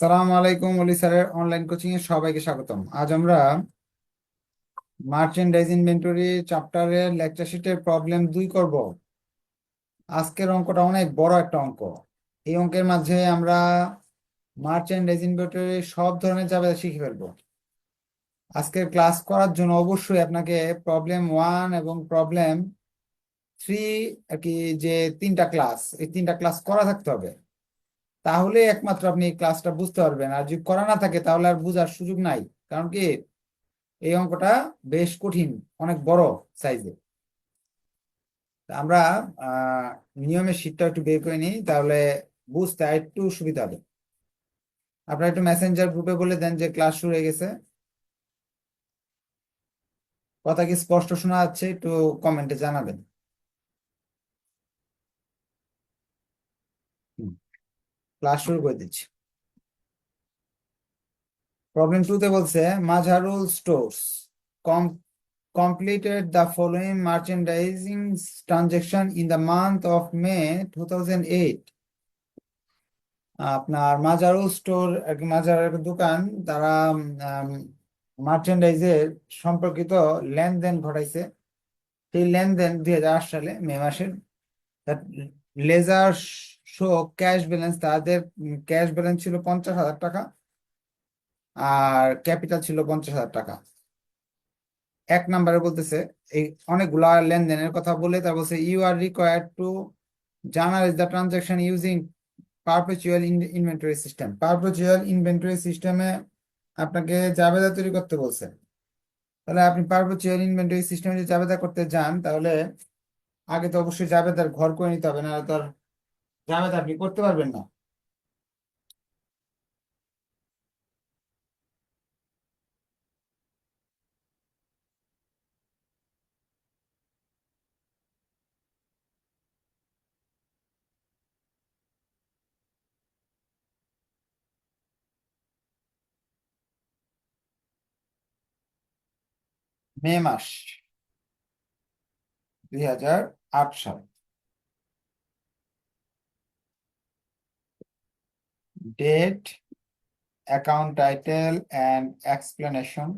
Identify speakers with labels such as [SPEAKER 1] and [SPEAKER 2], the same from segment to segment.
[SPEAKER 1] সালাম আলাইকুম অলি স্যারের অনলাইন কোচিং এ সবাইকে স্বাগতম। আজ আমরা মার্চেন্ডাইজ ইনভেন্টরি চ্যাপ্টারের লেকচার শিটের প্রবলেম দুই করব। আজকের অঙ্কটা অনেক বড় একটা অঙ্ক। এই অঙ্কের মাঝে আমরা মার্চেন্ডাইজ ইনভেন্টরি সব ধরনের জাবেদা শিখে ফেলব। আজকের ক্লাস করার জন্য অবশ্যই আপনাকে প্রবলেম ওয়ান এবং প্রবলেম থ্রি আর কি যে তিনটা ক্লাস এই তিনটা ক্লাস করা থাকতে হবে। তাহলে একমাত্র আপনি এই ক্লাসটা বুঝতে পারবেন। আর যদি করা না থাকে, তাহলে আর বোঝার সুযোগ নাই। কারণ কি? এই অঙ্কটা বেশ কঠিন, অনেক বড় সাইজে আমরা নিয়মের শীটটা একটু বের করে নিই, তাহলে বুঝতে একটু সুবিধা হবে। আপনারা একটু মেসেঞ্জার গ্রুপে বলে দেন যে ক্লাস শুরু হয়ে গেছে। কথা কি স্পষ্ট শোনা যাচ্ছে? একটু কমেন্টে জানাবেন। ক্লাস শুরু করে দিচ্ছি। প্রবলেম টু তে বলছে মাঝারুল স্টোরস কম completed the following merchandising transaction in the month of May 2008 আপনার মাজারুল স্টোর মাজারের দোকান, তারা মার্চেন্ডাইজের সম্পর্কিত লেনদেন ঘটাইছে। সেই লেনদেন দুই হাজার আট সালে মে মাসের। লেজার শো ক্যাশ ব্যালেন্স তাদের ক্যাশ ব্যালেন্স ছিল পঞ্চাশ হাজার টাকা আর ক্যাপিটাল ছিল পঞ্চাশ হাজার টাকা। এক নম্বরে বলতেছে, এই অনেকগুলা লেনদেনের কথা বলে, তার বলছে you are required to journalize the transaction using perpetual inventory system perpetual inventory সিস্টেমে আপনাকে জাবেদা তৈরি করতে বলছে। তাহলে আপনি পারপেচুয়াল ইনভেন্টরি সিস্টেমে যদি জাবেদা করতে যান, তাহলে আগে তো অবশ্যই জাবেদার ঘর করে নিতে হবে না তার জাবেদা আপনি করতে পারবেন না। মে মাস দুই হাজার আট সাল। Date account title and explanation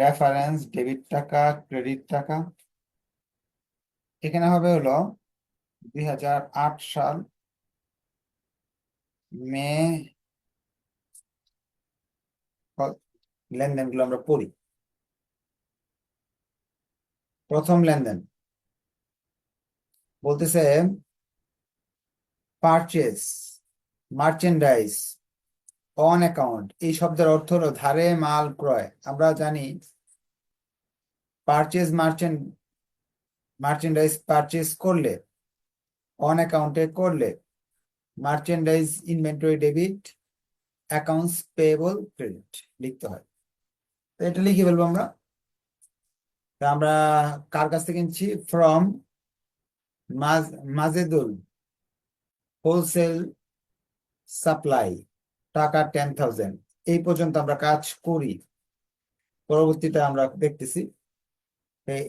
[SPEAKER 1] reference debit টাকা ক্রেডিট টাকা। এখানে হবে হলো দুই হাজার আট সাল, মে, লেনদেনগুলো আমরা পড়ি। প্রথম লেনদেন। বলতেছে পারচেজ মার্চেন্ডাইজ, অন অ্যাকাউন্ট, এই শব্দের অর্থ হলো ধারে মাল ক্রয়। আমরা জানি পারচেজ মার্চেন্ট মার্চেন্ডাইজ পারচেজ করলে অন অ্যাকাউন্টে করলে merchandise inventory debit accounts payable credit লিখতে হয়। তো এটা লিখে ফেলব আমরা। আমরা কার কাছ থেকে কিনছি? ফ্রম মাজেদুল হোলসেল সাপ্লাই টাকা টেন থাউজেন্ড এই পর্যন্ত আমরা কাজ করি। পরবর্তীতে আমরা দেখতেছি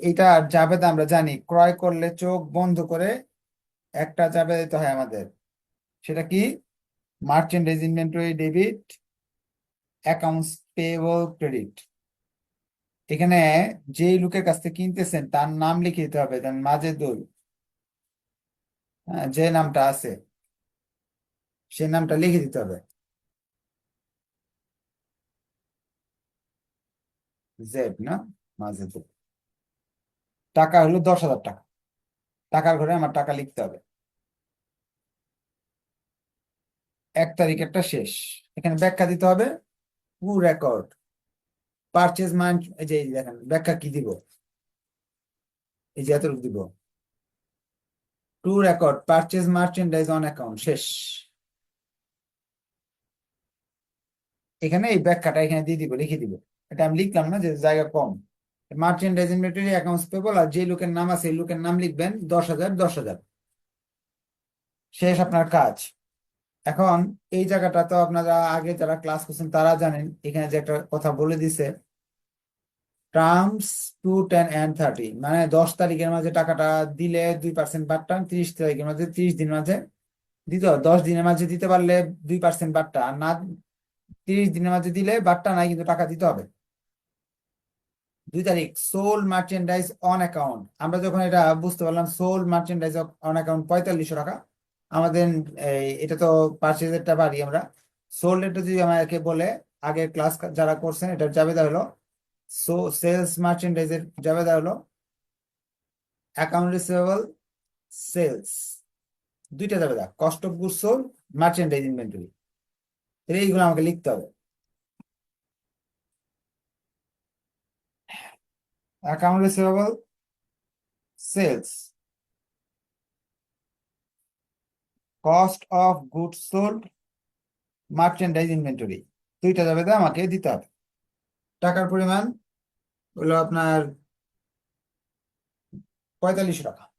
[SPEAKER 1] এইটা জাবেদা আমরা জানি, ক্রয় করলে চোখ বন্ধ করে একটা জাবেদা দিতে হয় আমাদের। সেটা কি? Merchandise inventory debit accounts payable credit এখানে যে লোকের কাছ থেকে কিনতেছেন, তার নাম লিখে দিতে হবে মাজেদুল যে নামটা আছে। সে নামটা লিখে দিতে হবে। জেড না? মাজেদুল টাকা হলো দশ হাজার টাকা। টাকার ঘরে আমার টাকা লিখতে হবে। এক তারিখ একটা শেষ। এখানে ব্যাখ্যা দিতে হবে। টু রেকর্ড পারচেজ মান এই যে দেখেন, ব্যাখ্যা কি দিব? এই যে এতটুকু দিব। To record purchase merchandise on account শেষ। এখানে এই ব্যাখ্যাটা এখানে দিয়ে দিব, লিখে দিব। এটা আমি লিখলাম না যে জায়গা কম। মার্চেন্ডাইজ ইনভেন্টরি অ্যাকাউন্টস পেবল আর যে লোকের নাম আছে, এই লোকের নাম লিখবেন দশ হাজার দশ হাজার। শেষ আপনার কাজ। এখন এই জায়গাটা তো আপনারা আগে যারা ক্লাস করছেন তারা জানেন, এখানে যে একটা কথা বলে দিছে terms two ten and thirty মানে দশ তারিখের মাঝে টাকাটা দিলে দুই পার্সেন্ট বাড়তাম ত্রিশ তারিখের মাঝে ত্রিশ দিন মাঝে দিতে দশ দিনের মাঝে দিতে পারলে দুই পার্সেন্ট বাট্টা আর না তিরিশ দিনের মাঝে দিলে বাট্টা নাই কিন্তু টাকা দিতে হবে। দুই তারিখ, সোল মার্চেন্ডাইজ অন অ্যাকাউন্ট। আমরা যখন এটা বুঝতে পারলাম, সোল মার্চেন্ডাইজ অন অ্যাকাউন্ট পঁয়তাল্লিশশো টাকা। আমাদের এটা তো পার্চেজেরটা বাড়ি আমরা। সোল্ড এটা যদি আমাকে বলে, আগের ক্লাস যারা করছেন, এটার জাবেদা হলো, সো, সেলস মার্চেন্ডাইজের জাবেদা হলো, অ্যাকাউন্ট রিসিভেবল, সেলস। দুইটা জাবেদা, cost of goods sold merchandise inventory. এইগুলো আমাকে লিখতে হবে। Account receivable sales cost of goods sold merchandise inventory দুইটা জাবেদা আমাকে দিতে হবে। টাকার পরিমাণ হলো আপনার পঁয়তাল্লিশশো টাকা।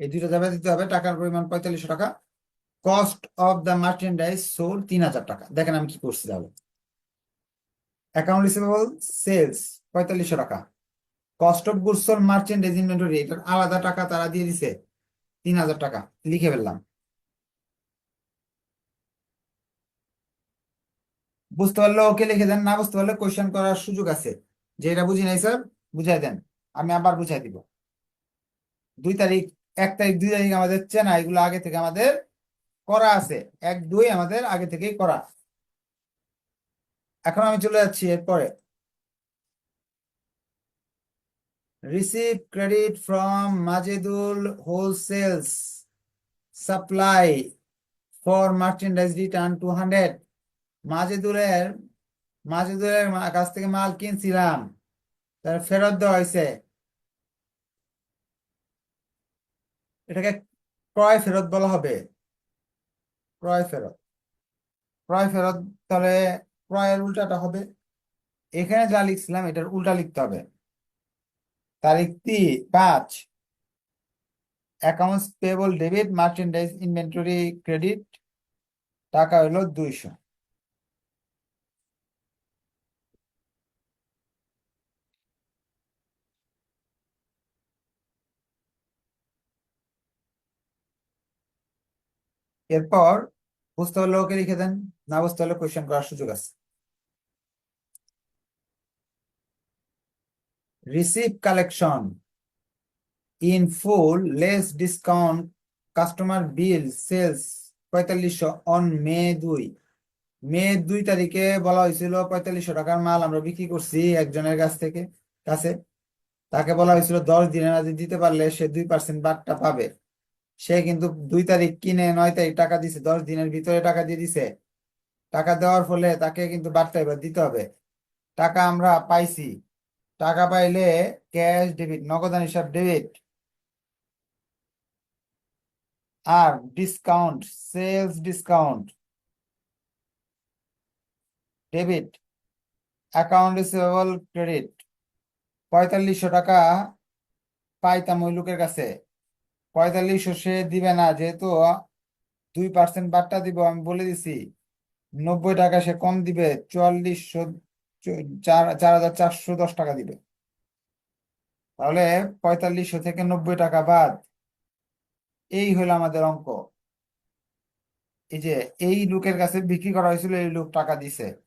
[SPEAKER 1] এই দুইটা জাবেদা দিতে হবে, টাকার পরিমাণ পঁয়তাল্লিশশো টাকা। Cost of the merchandise sold তিন হাজার টাকা। দেখেন আমি কি করছি তাহলে। অ্যাকাউন্ট রিসিভেবল সেলস পঁয়তাল্লিশশো টাকা। Cost of goods sold merchandise inventory এটার আলাদা টাকা তারা দিয়ে দিছে তিন হাজার টাকা। লিখে ফেললাম। বুঝতে পারলে ওকে লিখে দেন? না বুঝতে পারলে কোয়েশ্চেন করার সুযোগ আছে। যে এটা বুঝি নাই, স্যার, বুঝাই দেন। আমি আবার বুঝাই দিব। দুই তারিখ এক তারিখ দুই তারিখ আমাদের চেনা, এগুলো আগে থেকে আমাদের করা আছে। এক, দুই আমাদের আগে থেকেই করা। এখন আমি চলে যাচ্ছি এরপরে। Receive credit from Majedul wholesales supply for merchandise return two hundred মাজেদুলের মাজেদুলের কাছ থেকে মাল কিনছিলাম। তার ফেরত দেওয়া হয়েছে। এটাকে ক্রয় ফেরত বলা হবে। ক্রয় ফেরত। ক্রয় ফেরত তাহলে ক্রয়ের উল্টাটা হবে। এখানে যা লিখছিলাম, এটার উল্টা লিখতে হবে। তারিখ তিন, পাঁচ। Accounts payable debit merchandise inventory credit টাকা হলো দুইশো। এরপর বুঝতে পারলে ওকে লিখে দেন, না বুঝতে পারলে কোয়েশ্চেন করার সুযোগ আছে। Receive collection in full less discount customer bill sales পঁয়তাল্লিশশো অন মে দুই। মে দুই তারিখে বলা হয়েছিল পঁয়তাল্লিশশো টাকার মাল আমরা বিক্রি করছি একজনের কাছ থেকে, কাছে। তাকে বলা হয়েছিল দশ দিনের মাঝে দিতে পারলে সে দুই পার্সেন্ট বাটটা পাবে। সে কিন্তু দুই তারিখ কিনে নয় তারিখ টাকা দিছে, দশ দিনের ভিতরে টাকা দিয়ে দিছে। টাকা দেওয়ার ফলে তাকে কিন্তু বার্তা এবার দিতে হবে। টাকা আমরা পাইছি। টাকা পাইলে ক্যাশ ডেবিট নগদান হিসাব ডেবিট। আর discount, sales discount. Debit, account receivable credit. পঁয়তাল্লিশশো টাকা পাইতাম ওই লোকের কাছে। পঁয়তাল্লিশশো সে দিবে না, যেহেতু দুই পার্সেন্ট বাট্টা দিব, আমি বলে দিছি, নব্বই টাকা সে কম দিবে চুয়াল্লিশশো চ- চার চার হাজার চারশো দশ টাকা দিবে। তাহলে পঁয়তাল্লিশশো থেকে নব্বই টাকা বাদ, এই হলো আমাদের অঙ্ক। এই যে, এই লোকের কাছে বিক্রি করা হয়েছিল, এই লোক টাকা দিছে।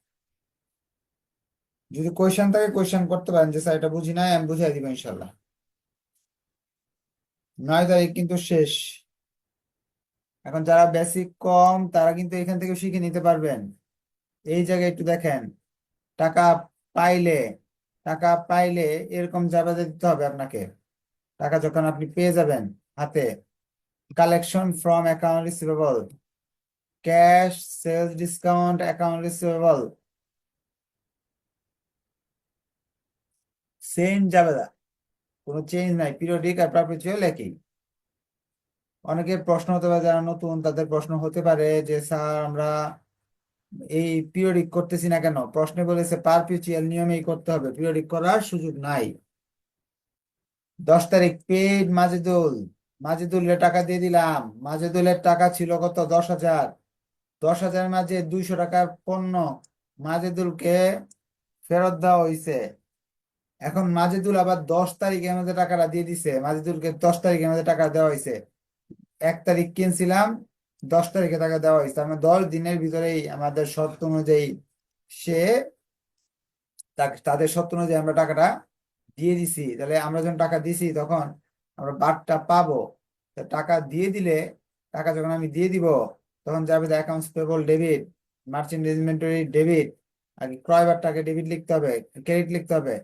[SPEAKER 1] যদি কোয়েশ্চেন থাকে কোয়েশ্চেন করতে পারেন, যে স্যার এটা বুঝি নাই, আমি বুঝাই দিব ইনশাল্লাহ। নয় তারিখ কিন্তু শেষ। এখন যারা বেসিক কম, তারা কিন্তু এখান থেকে শিখে নিতে পারবেন। এই জায়গায় একটু দেখেন, টাকা পাইলে টাকা পাইলে এরকম জাবেদা দিতে হবে আপনাকে। টাকা যখন আপনি পেয়ে যাবেন হাতে collection from account receivable cash sales discount account receivable same জাবেদা কোনো চেঞ্জ নাই পিরিয়ডিক আর পারপেচুয়াল একই। অনেকের প্রশ্ন হতে পারে, যারা নতুন, তাদের প্রশ্ন হতে পারে যে, স্যার, আমরা এই পিরিয়ডিক করতেছি না কেন? প্রশ্নে বলেছে পারপিচুয়াল নিয়মেই করতে হবে পিরিয়ডিক করার সুযোগ নাই। দশ তারিখ পেড মাজেদুল। মাজেদুলের টাকা দিয়ে দিলাম। মাজেদুলের টাকা ছিল কত? দশ হাজার। দশ হাজার মাঝে দুইশো টাকার পণ্য। মাজেদুলকে ফেরত দেওয়া হয়েছে এখন মাজেদুল আবার দশ তারিখের মধ্যে টাকাটা দিয়ে দিছে। মাজেদুলকে দশ তারিখের মধ্যে টাকা দেওয়া হয়েছে। এক তারিখ কিনছিলাম, দশ তারিখে টাকা দেওয়া হয়েছে। তার মানে দশ দিনের ভিতরেই আমাদের শর্ত অনুযায়ী সে তাদের শর্ত অনুযায়ী আমরা টাকাটা দিয়ে দিছি। তাহলে আমরা যখন টাকা দিছি তখন আমরা বারটা পাবো। টাকা দিয়ে দিলে, টাকা যখন আমি দিয়ে দিব, তখন যাবে accounts payable debit merchant inventory debit আর ক্রয় বারটাকে ডেবিট লিখতে হবে ক্রেডিট লিখতে হবে।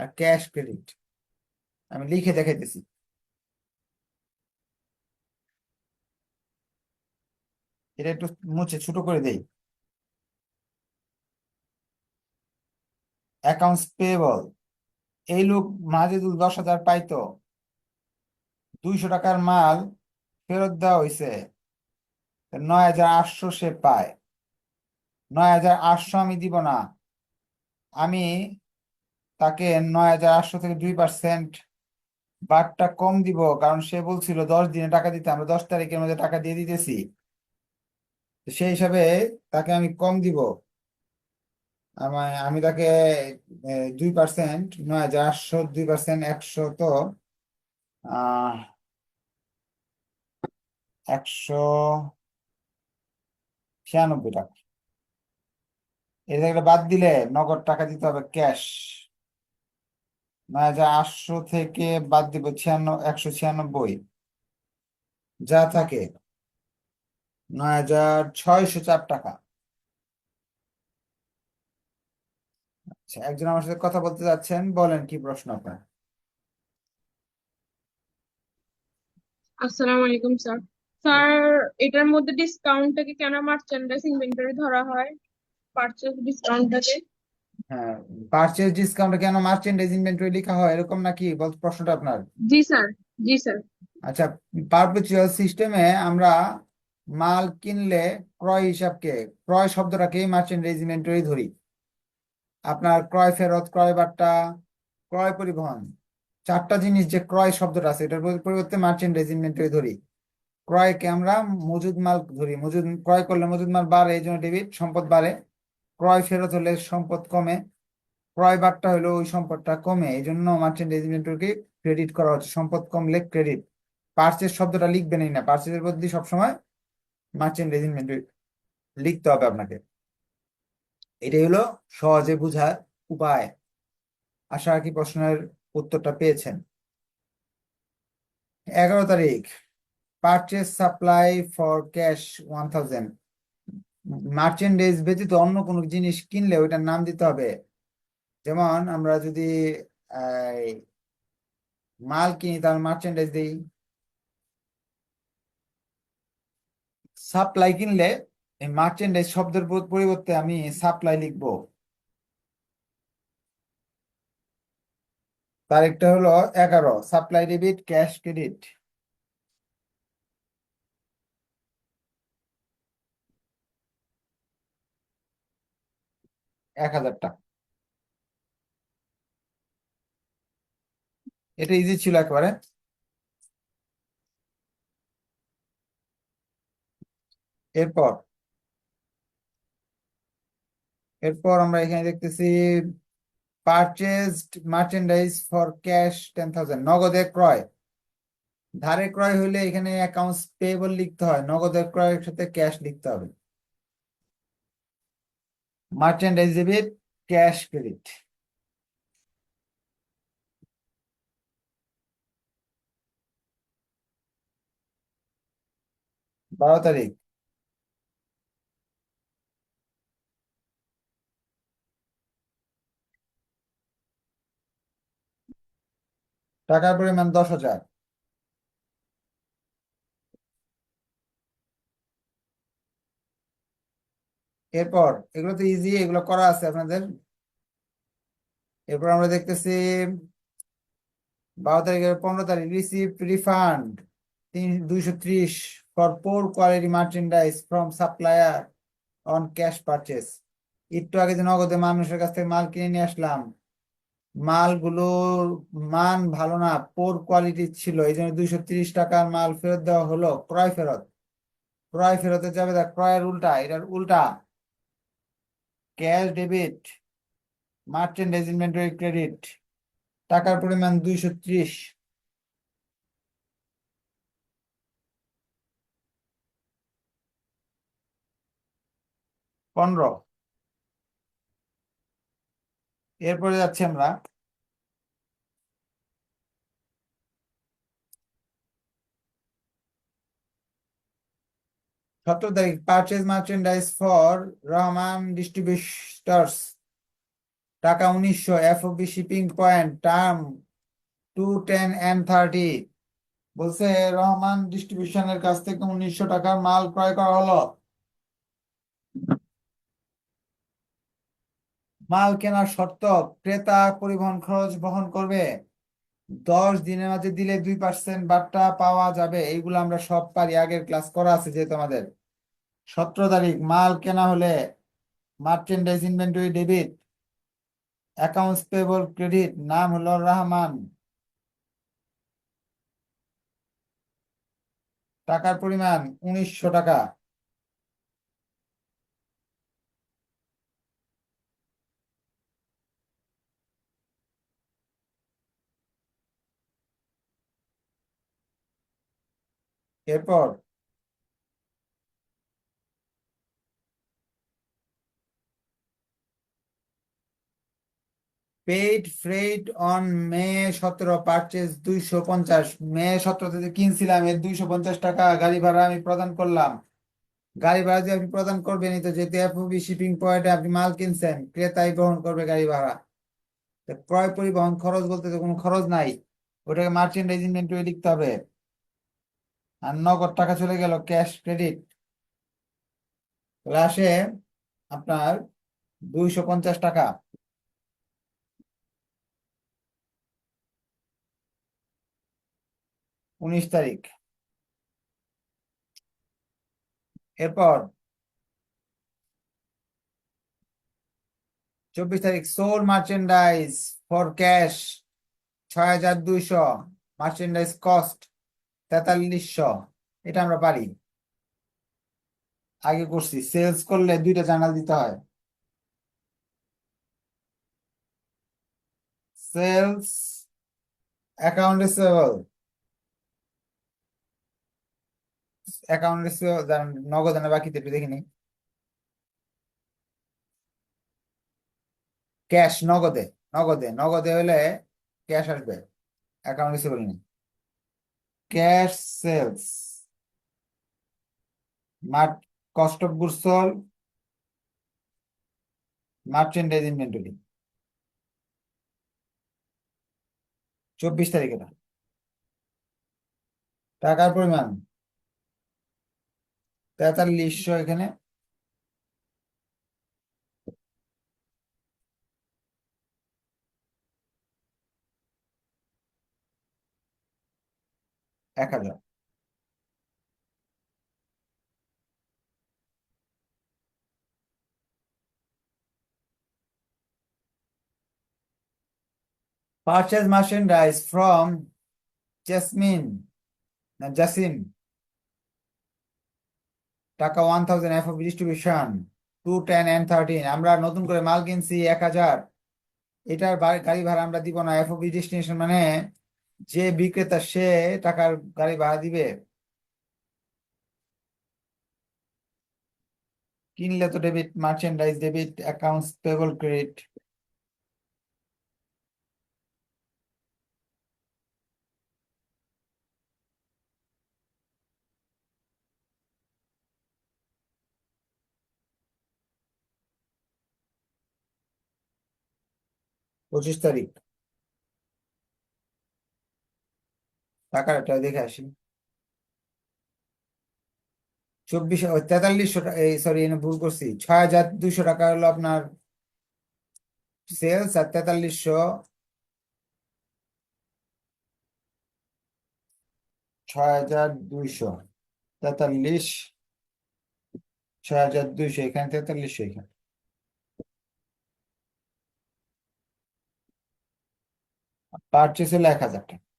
[SPEAKER 1] আর ক্যাশ ক্রেডিট আমি লিখে দেখাইতেছি। এটা একটু মুছে, ছোট করে দেই। অ্যাকাউন্টস পেয়েবল এই লোক মাজেদুল দশ হাজার পাইতো। দুইশো টাকার মাল ফেরত দেওয়া হয়েছে নয় হাজার আটশো সে পায়। নয় হাজার আটশো আমি দিব না। আমি তাকে নয় হাজার আটশো থেকে দুই পার্সেন্ট বারটা কম দিব, কারণ সে বলছিল দশ দিনে টাকা দিতে, আমরা দশ তারিখের মধ্যে টাকা দিয়ে দিতেছি। সেই হিসাবে তাকে আমি কম দিব। আমি তাকে দুই পার্সেন্ট নয় হাজার আটশো, দুই পার্সেন্ট একশো তো একশো ছিয়ানব্বই টাকা। জায়গাটা বাদ দিলে নগদ টাকা দিতে হবে ক্যাশ। নয় হাজার আটশো থেকে বাদ দিব ছিয়ানব্বই একশো ছিয়ানব্বই। যা থাকে। নয় হাজার ছয়শো চার টাকা। আচ্ছা একজন আমার সাথে কথা বলতে যাচ্ছেন, বলেন কি প্রশ্ন আপনার?
[SPEAKER 2] আসসালামু আলাইকুম, স্যার। স্যার, এটার মধ্যে ডিসকাউন্টটাকে কেন মার্চেন্ডাইজ ইনভেন্টরি ধরা হয়? পারচেজ ডিসকাউন্টটাকে
[SPEAKER 1] হ্যাঁ পারচেজ ডিসকাউন্ট কেন মার্চেন্ডাইজ ইনভেন্টরি লেখা হয়? এরকম নাকি? বল প্রশ্নটা আপনার।
[SPEAKER 2] জি স্যার জি স্যার।
[SPEAKER 1] আচ্ছা পারপেচুয়াল সিস্টেমে আমরা মাল কিনলে ক্রয় হিসাবকে ক্রয় শব্দটাকে মার্চেন্ডাইজ ইনভেন্টরি ধরি। আপনার ক্রয় ফেরত ক্রয় বার্তা ক্রয় পরিবহন চারটা জিনিস যে ক্রয় শব্দটা আছে এটার পরিবর্তে মার্চেন্ডাইজ ইনভেন্টরি ধরি। ক্রয়কে আমরা মজুদ মাল ধরি। মজুদ ক্রয় করলে মজুদ মাল বাড়ে এই জন্য ডেবিট সম্পদ বাড়ে। ক্রয় ফেরত হলে সম্পদ কমে। ক্রয় বার্তা হলো ওই সম্পদটা কমে। এই জন্য মার্চেন্ডাইজ ইনভেন্টরিকে ক্রেডিট করা হচ্ছে। সম্পদ কমলে ক্রেডিট পারচেজ শব্দটা লিখবেনই না। পারচেজের বদলে সবসময় মার্চেন্ট ইনভেন্টরি লিখতে হবে আপনাকে। এটাই হলো সহজে বোঝার উপায়। আশা রাখি প্রশ্নের উত্তরটা পেয়েছেন। এগারো তারিখ। Purchase supply for cash one thousand merchandise ব্যতীত অন্য কোনো জিনিস কিনলে ওইটার নাম দিতে হবে। যেমন আমরা যদি মাল কিনি তার মার্চেন্ডাইজ দিই। সাপ্লাই কিনলে এই মার্চেন্ডাইজ শব্দের পরিবর্তে আমি সাপ্লাই লিখব। তারিখটা হলো এগারো। সাপ্লাই ডেবিট ক্যাশ ক্রেডিট এক হাজার টাকা এটা ইজি ছিল একেবারে। এরপর এরপর আমরা এখানে দেখতেছি purchased merchandise for cash ten thousand নগদে ক্রয়। ধারে ক্রয় হলে এখানে অ্যাকাউন্টস পেয়েবল লিখতে হয়, নগদের ক্রয়ের সাথে ক্যাশ লিখতে হবে। Merchandise debit cash credit. বারো তারিখ। টাকার পরিমাণ দশ হাজার। এরপর এগুলো তো ইজি এগুলো করা আছে আপনাদের। এরপর আমরা দেখতেছি, বারো তারিখের পনেরো তারিখ রিসিভ রিফান্ড দুইশো ত্রিশ for poor quality merchandise from supplier on cash purchase একটু আগে যে নগদে মানুষের কাছ থেকে মাল কিনে নিয়ে আসলাম, মালগুলোর মান ভালো না পোর কোয়ালিটির ছিল, এই জন্য দুইশো তিরিশ টাকার মাল ফেরত দেওয়া হলো, ক্রয় ফেরত। ক্রয় ফেরতে যাবে ক্রয়ের উল্টা, এটার উল্টা। Cash debit merchandise inventory credit টাকার পরিমাণ দুইশো ত্রিশ। পনেরো। এরপরে যাচ্ছি আমরা সতেরো তারিখ purchase merchandise for Rahman distributors টাকা উনিশশো FOB shipping point term two ten and thirty বলছে রহমান ডিস্ট্রিবিউশনের কাছ থেকে উনিশশো টাকার মাল ক্রয় করা হলো। মাল কেনার শর্ত, ক্রেতা পরিবহন খরচ বহন করবে। দশ দিনের মাঝে দিলে দুই পার্সেন্ট বার্তা পাওয়া যাবে। এইগুলো আমরা সব পারি। আগের ক্লাস করা আছে যেহেতু আমাদের। সতেরো তারিখ, মাল কেনা হলে merchandise inventory debit accounts payable credit নাম হলো রহমান। টাকার পরিমাণ উনিশশো টাকা। এরপর পেইড ফ্রেড অন মে সতেরো পারচেজ দুইশো পঞ্চাশ। মে সতেরোতে কিনছিলাম, এর দুইশো পঞ্চাশ টাকা গাড়ি ভাড়া আমি প্রদান করলাম। গাড়ি ভাড়া যে আপনি প্রদান করবেনই তো যেহেতু এফওবি শিপিং পয়েন্টে আপনি মাল কিনছেন, ক্রেতাই বহন করবে গাড়ি ভাড়া। ক্রয় পরিবহন খরচ বলতে তো কোনো খরচ নাই। ওটাকে মার্চেন্ডাইজ ইনভেন্টরি লিখতে হবে। আর নগদ টাকা চলে গেল ক্যাশ ক্রেডিট। আসে আপনার দুইশো পঞ্চাশ টাকা। উনিশ তারিখ। এরপর চব্বিশ তারিখ, সোল মার্চেন্ডাইজ ফর ক্যাশ ছয় হাজার দুইশো। মার্চেন্ডাইজ কস্ট তেতাল্লিশশো এটা আমরা পারি। আগে করছি। সেলস করলে দুইটা জার্নাল দিতে হয়। Sales account receivable account receivable নগদ না বাকিতে একটু দেখিনি ক্যাশ নগদে নগদে নগদে হলে ক্যাশ আসবে। অ্যাকাউন্ট রিসিভেবল নেই cash sales mart cost of goods sold merchandise inventory. চব্বিশ তারিখ এটা। টাকার পরিমাণ। তেতাল্লিশশো এখানে। এক হাজার। Purchase merchandise from Jasmine, না জাসিম টাকা one thousand F distribution two ten and thirteen আমরা নতুন করে মাল কিনছি এক হাজার। এটার গাড়ি ভাড়া আমরা দিব না এফওবি ডেস্টিনেশন মানে যে বিক্রেতা সে টাকার গাড়ি ভাড়া দিবে? কিনলে তো debit merchandise debit accounts payable credit পঁচিশ তারিখ। টাকাটা দেখে আসি। চব্বিশ তেতাল্লিশশো এই সরি ভুল করছি। ছয় হাজার দুইশো টাকা হলো আপনার সেলস আর তেতাল্লিশশো ছয় হাজার দুইশো। তেতাল্লিশ, ছয় হাজার দুইশো, এখানে তেতাল্লিশশো, এখানে। পারচেস হলো এক হাজার টাকা।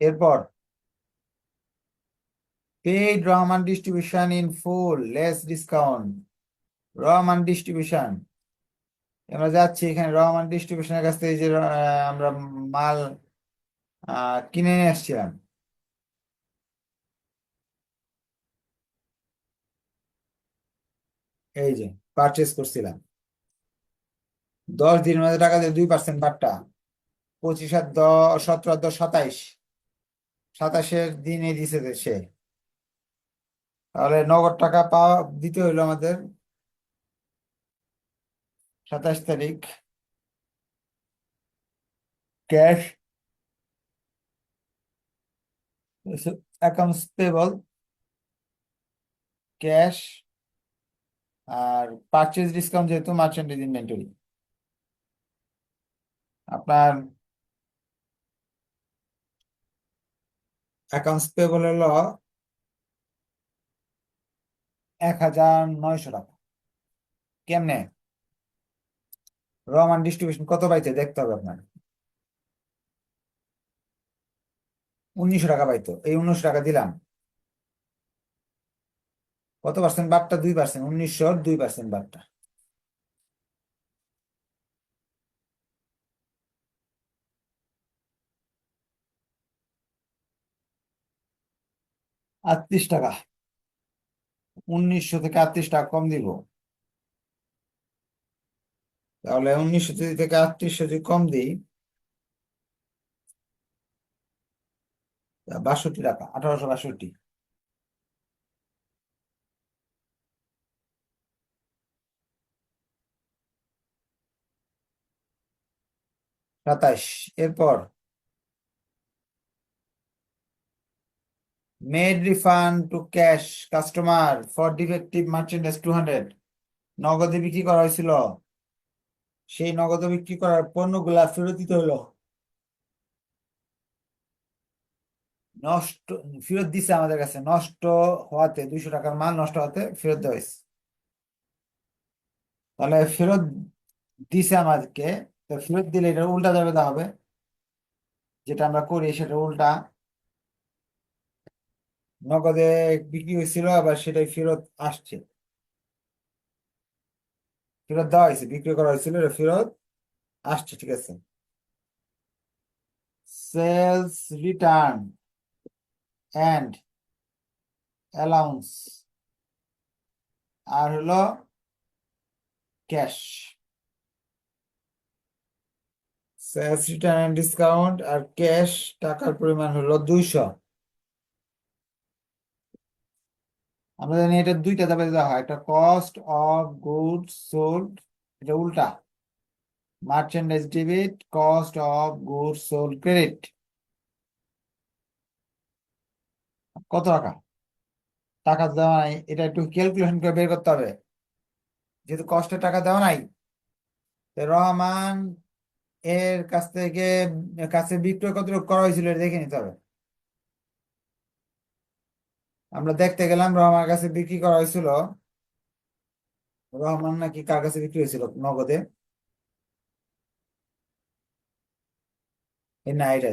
[SPEAKER 1] এরপর paid Rahman distribution in full less discount Rahman distribution আমরা যাচ্ছি এখানে রহমান ডিস্ট্রিবিউশনের কাছ থেকে যে আমরা মাল কিনে নিয়ে আসছিলাম। এই যে পারচেস করছিলাম। দশ দিনের মধ্যে টাকা দিয়ে দুই পার্সেন্ট বাট্টা পঁচিশ আর দশ সতেরো আর দশ সাতাইশ। সাতাশের দিনে দিছে সে। তাহলে নগদ টাকা পাওয়া দিতে হইল আমাদের সাতাশ তারিখ। ক্যাশ অ্যাকাউন্টস পেবল ক্যাশ আর পারচেজ ডিসকাউন্ট যেহেতু মার্চেন্টেজ ইনভেন্টরি আপনার অ্যাকাউন্টস পেবল হলো এক হাজার নয়শো টাকা। কেমনে? রহমান ডিস্ট্রিবিউশন কত পাইছে দেখতে হবে আপনার উনিশশো টাকা পাইতো, এই উনিশশো টাকা দিলাম। কত পার্সেন্ট বাট্টা দুই পার্সেন্ট উনিশশো দুই পার্সেন্ট বাট্টা আটত্রিশ টাকা। উনিশশো থেকে আটত্রিশ টাকা কম দিব। তাহলে উনিশশো থেকে আটত্রিশশো যদি কম দিই বাষট্টি টাকা, আঠারোশো বাষট্টি। সাতাইশ, এরপর made refund to cash customer for defective merchandise two hundred নগদে বিক্রি করা হয়েছিল। সেই নগদে বিক্রি করার পণ্যগুলা ফেরত দিতে হলো। নষ্ট, ফেরত দিছে আমাদের কাছে। নষ্ট হওয়াতে, দুইশো টাকার মাল নষ্ট হওয়াতে ফেরত দেওয়া হয়েছে। তাহলে ফেরত দিছে আমাদেরকে। তো ফেরত দিলে এটা উল্টা যাবে হবে। যেটা আমরা করি, সেটা উল্টা নগদে বিক্রি হয়েছিল, আবার সেটাই ফেরত আসছে। ফেরত দেওয়া হয়েছে, বিক্রি করা হয়েছিল, এটা ফেরত আসছে, ঠিক আছে। সেলস রিটার্ন অ্যান্ড অ্যালাউন্স আর হলো cash sales return and discount R cash টাকার পরিমাণ হলো দুইশো। আমরা জানি এটা দুইটা ধাপে দেওয়া হয়। একটা কস্ট অফ গুডস সোল্ড এটা উল্টা। Merchandise debit cost of goods sold credit কত টাকা? টাকা দেওয়া নাই, এটা একটু ক্যালকুলেশন করে বের করতে হবে। যেহেতু কষ্টের টাকা দেওয়া নাই রহমান এর কাছ থেকে, কাছে বিক্রয় কতটুকু করা হয়েছিল দেখে নিতে হবে। আমরা দেখতে গেলাম রহমানের কাছে বিক্রি করা হয়েছিল। রহমান নাকি কার কাছে বিক্রি হয়েছিল? নগদে? না এটা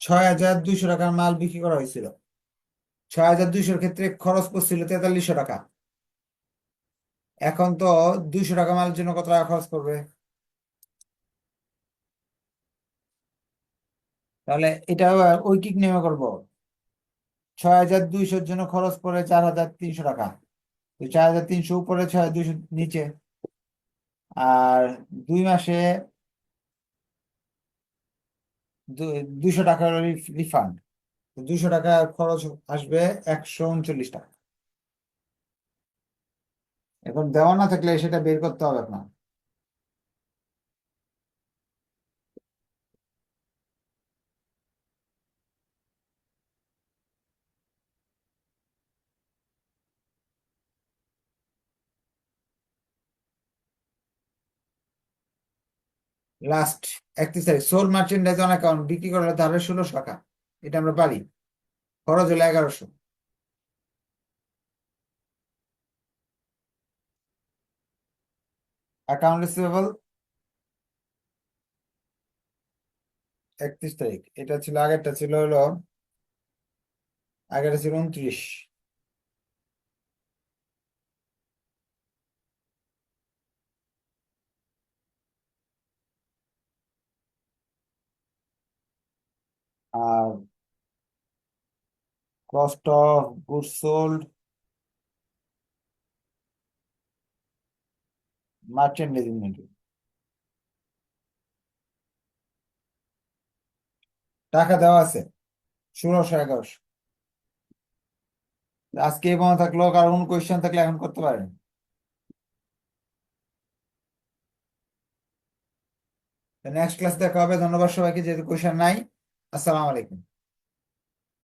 [SPEAKER 1] ছয় হাজার দুইশো টাকার মাল বিক্রি করা হয়েছিল। ছয় হাজার দুইশোর ক্ষেত্রে খরচ পড়ছিল তেতাল্লিশশো টাকা। এখন তো দুইশো টাকা মালের জন্য কত টাকা খরচ করবে তাহলে এটা ঐকিক নিয়মে করব। ছয় হাজার দুইশোর জন্য খরচ পড়ে চার হাজার তিনশো টাকা। তো চার হাজার তিনশো উপরে, ছয় হাজার দুইশো নিচে। আর দুই মাসে দুইশো টাকা রিফান্ড। দুইশো টাকা খরচ আসবে একশো উনচল্লিশ টাকা। এখন দেওয়া না থাকলে সেটা বের করতে হবে আপনার। লাস্ট একত্রিশ তারিখ। সোল মার্চেন্ডাইজ অন অ্যাকাউন্ট বিক্রি করা করলে তাহলে ষোলোশো টাকা এটা আমরা পারি। খরচ হলো এগারোশো। অ্যাকাউন্ট রিসিভেবল একত্রিশ তারিখ। এটা ছিল, আগেরটা ছিল হলো, আগেরটা ছিল উনত্রিশ। আর cost of goods sold merchandise টাকা দেওয়া আছে, ষোলোশো এগারোশো। আজকে এই পর্যন্ত থাকল কারণ কোন কোয়েশ্চেন থাকলে এখন করতে পারেন। নেক্সট ক্লাস দেখা হবে, ধন্যবাদ সবাইকে, যেহেতু কোয়েশ্চেন নাই। আসসালামু আলাইকুম।